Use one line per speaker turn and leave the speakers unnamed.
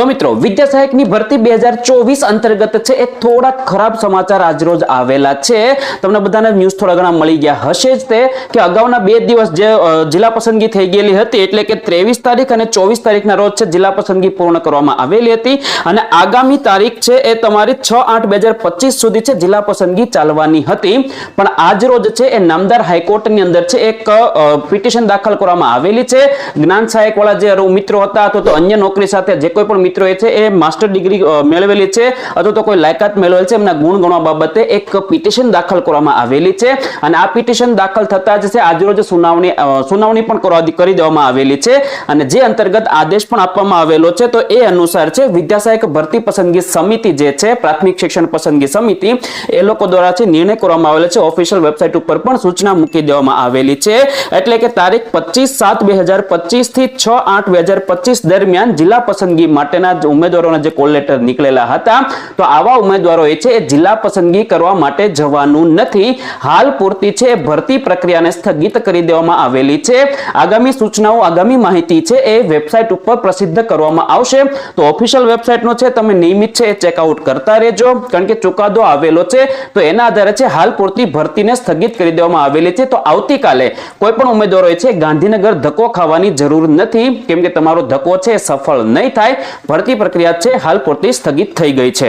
તો મિત્રો, વિદ્યા સહાયકની ભરતી બે અંતર્ગત છે. એ થોડા ખરાબ સમાચાર આજરોજ આવેલા છે. તમને બધાને ન્યૂઝ થોડા ઘણા મળી ગયા હશે જ તે, કે અગાઉના બે દિવસ જે જિલ્લા પસંદગી થઈ ગયેલી હતી, એટલે કે ત્રેવીસ તારીખ અને ચોવીસ તારીખના રોજ છે, જિલ્લા પસંદગી પૂર્ણ કરવામાં આવેલી હતી. અને આગામી તારીખ છે, એ તમારી છ આઠ બે હજાર પચીસ સુધી છે, જિલ્લા પસંદગી ચાલવાની હતી. પણ આજ રોજ છે, એ નામદાર હાઈકોર્ટની અંદર છે, એક પિટિશન દાખલ કરવામાં આવેલી છે. જ્ઞાન સહાયક વાળા જે મિત્રો હતા તો અન્ય નોકરી સાથે જે કોઈ પણ મિત્રો એ છે, એ માસ્ટર ડિગ્રી મેળવેલી છે. અથવા તો કોઈ લાયકાત મેળવેલ છે, એમના ગુણ ગણવા બાબતે એક પિટિશન દાખલ કરવામાં આવેલી છે. અને આ પિટિશન દાખલ થતા જ છે, આજરોજ સુનાવણી સુનાવણી પણ કરી દેવામાં આવેલી છે. અને જે અંતર્ગત આદેશ પણ આપવામાં આવેલો છે, તો એ અનુસાર છે, વિદ્યાસહાયક ભરતી પસંદગી સમિતિ જે છે, પ્રાથમિક શિક્ષણ પસંદગી સમિતિ, એ લોકો દ્વારા છે, નિર્ણય કરવામાં આવેલો છે. ઓફિશિયલ વેબસાઇટ ઉપર પણ સૂચના મૂકી દેવામાં આવેલી છે. એટલે કે તારીખ પચીસ સાત બે હજાર પચીસથી છ આઠ બે હજાર પચીસ દરમિયાન જિલ્લા પસંદગી માટેના ઉમેદવારોના જે કોલ લેટર નીકળેલા હતા, તો આવા ઉમેદવારોએ છે એ જિલ્લા પસંદગી કરવા માટે જવાનું નથી. હાલ પૂરતી છે, ભરતી પ્રક્રિયાને સ્થગિત કરી દેવામાં આવેલી છે. આગામી સૂચનાઓ, આગામી માહિતી છે એ વેબસાઇટ ઉપર પ્રસિદ્ધ કરવામાં આવશે. તો ઓફિશિયલ વેબસાઇટનો છે, તમે નિયમિત છે એ ચેકઆઉટ કરતા રહેજો. કારણ કે ચુકાદો આવેલો છે, તો એના આધારે છે, હાલ પૂરતી ભરતીને સ્થગિત કરી દેવામાં આવેલી છે. તો આવતીકાલે કોઈ પણ ઉમેદવારોએ છે, ગાંધીનગર ધક્કો ખાવાની જરૂર નથી. કેમ કે તમારો ધક્કો છે સફળ નહીં થાય. ભરતી પ્રક્રિયા છે હાલ પૂરતી સ્થગિત થઈ ગઈ છે.